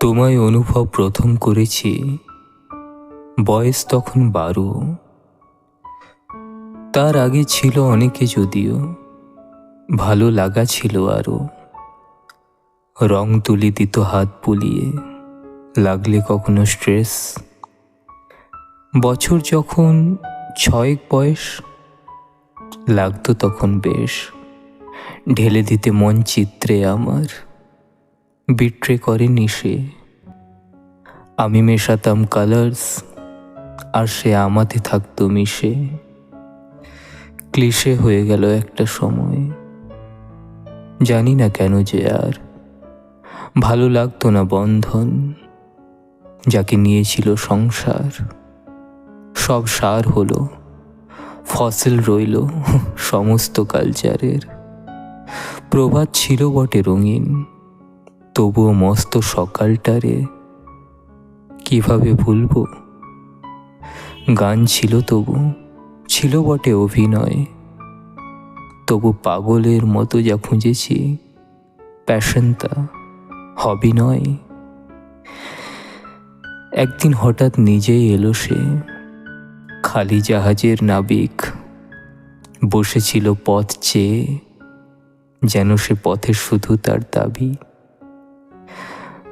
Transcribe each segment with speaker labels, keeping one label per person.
Speaker 1: তোমায় অনুভব প্রথম করেছি। বয়স তখন বারো। তার আগে ছিল অনেকে যদিও, ভালো লাগা ছিল আরও রং তুলি দিত, হাত বুলিয়ে, লাগলে কখনো স্ট্রেস বছর যখন ছয়েক বয়স, লাগতো তখন বেশ। ঢেলে দিতে মন চিত্রে আমার। বিট্রে করেনি সে। আমি মেশাতাম কালার্স আর সে আমাতে থাকতো মিশে। ক্লিশে হয়ে গেল একটা সময়। জানি না কেন যে আর। ভালো লাগতো না বন্ধন, যাকে নিয়েছিল সংসার। সব সার হলো, ফসল রইল, সমস্ত কালচারের প্রভাত ছিল বটে রঙিন। তবুও মস্ত সকালটারে কীভাবে ভুলবো? গান ছিল তবু, ছিল বটে অভিনয়। তবু পাগলের মতো যা খুঁজেছি, প্যাশনটা হবি নয়। একদিন হঠাৎ নিজেই এলো সে, খালি জাহাজের নাবিক। বসেছিল পথ চেয়ে, যেন সে পথে শুধু তার দাবি।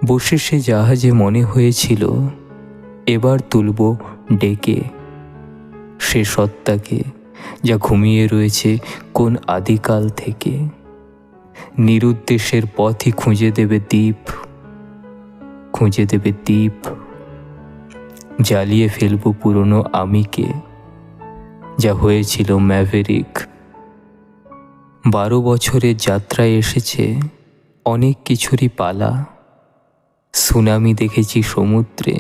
Speaker 1: বসে সে জাহাজে মনে হয়েছিল, এবার তুলব ডেকে। সে সত্তাকে যা ঘুমিয়ে রয়েছে কোন আদিকাল থেকে। নিরুদ্দেশের পথই খুঁজে দেবে দ্বীপ, খুঁজে দেবে দ্বীপ। জ্বালিয়ে ফেলব পুরনো আমিকে, যা হয়েছিল ম্যাভেরিক। বারো বছরের যাত্রায় এসেছে, অনেক কিছুরই পালা। সুনামি দেখেছি সমুদ্রে,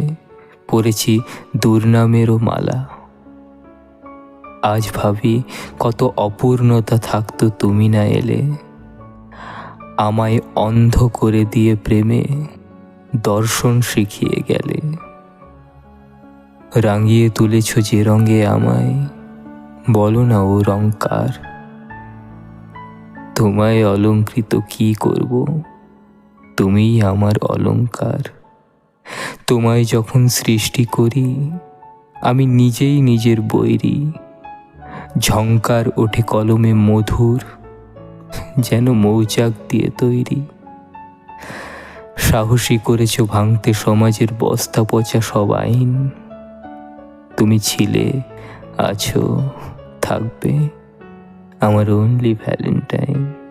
Speaker 1: পড়েছি দুর্নামেরও মালা। আজ ভাবি কত অপূর্ণতা থাকতো তুমি না এলে। আমায় অন্ধ করে দিয়ে প্রেমে দর্শন শিখিয়ে গেলে। রাঙিয়ে তুলেছ যে রঙে আমায়, বলো না ও রংকার তোমায় অলঙ্কৃত কি করব? তুমিই আমার অলংকার। তোমায় যখন সৃষ্টি করি, আমি নিজেই নিজের বৈরি। ঝঙ্কার ওঠে কলমে মধুর, যেন মৌচাক দিয়ে তৈরি। সাহসী করেছ ভাঙতে সমাজের বস্তা পচা সব আইন। তুমি ছিলে, আছো, থাকবে, আমার অনলি ভ্যালেন্টাইন